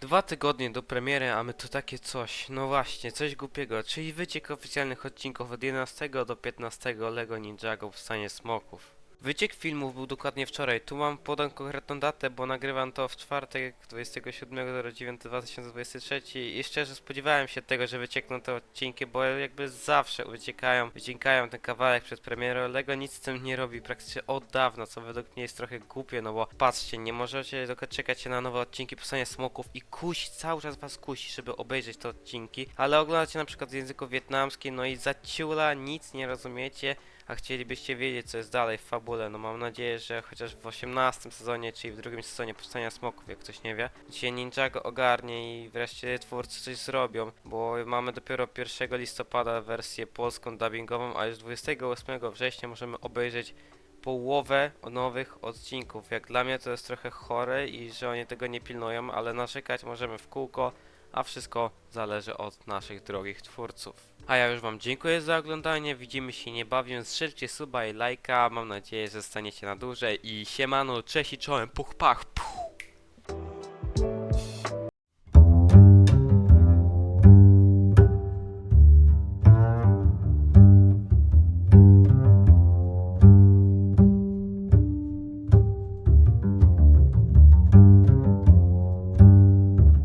Dwa tygodnie do premiery, a my to takie coś, no właśnie, coś głupiego, czyli wyciek oficjalnych odcinków od 11 do 15 Lego Ninjago w stanie smoków. Wyciek filmów był dokładnie wczoraj, tu mam podaną konkretną datę, bo nagrywam to w czwartek 27.09.2023 i szczerze spodziewałem się tego, że wyciekną te odcinki, bo jakby zawsze wyciekają, wyciekają ten kawałek przed premierą, Lego nic z tym nie robi praktycznie od dawna, co według mnie jest trochę głupie, no bo patrzcie, nie możecie tylko czekać na nowe odcinki stronie smoków i kusi, cały czas was kusi, żeby obejrzeć te odcinki, ale oglądacie na przykład w języku wietnamskim, no i za ciula nic nie rozumiecie, a chcielibyście wiedzieć, co jest dalej w no mam nadzieję, że chociaż w 18 sezonie, czyli w drugim sezonie Powstania Smoków, jak ktoś nie wie, się Ninjago ogarnie i wreszcie twórcy coś zrobią, bo mamy dopiero 1 listopada wersję polską dubbingową, a już 28 września możemy obejrzeć połowę nowych odcinków. Jak dla mnie to jest trochę chore i że oni tego nie pilnują, ale narzekać możemy w kółko, a wszystko zależy od naszych drogich twórców. A ja już wam dziękuję za oglądanie, widzimy się niebawem, strzelcie suba i lajka, mam nadzieję, że staniecie na dłużej. I siemano, cześć i czołem, puch pach, puch.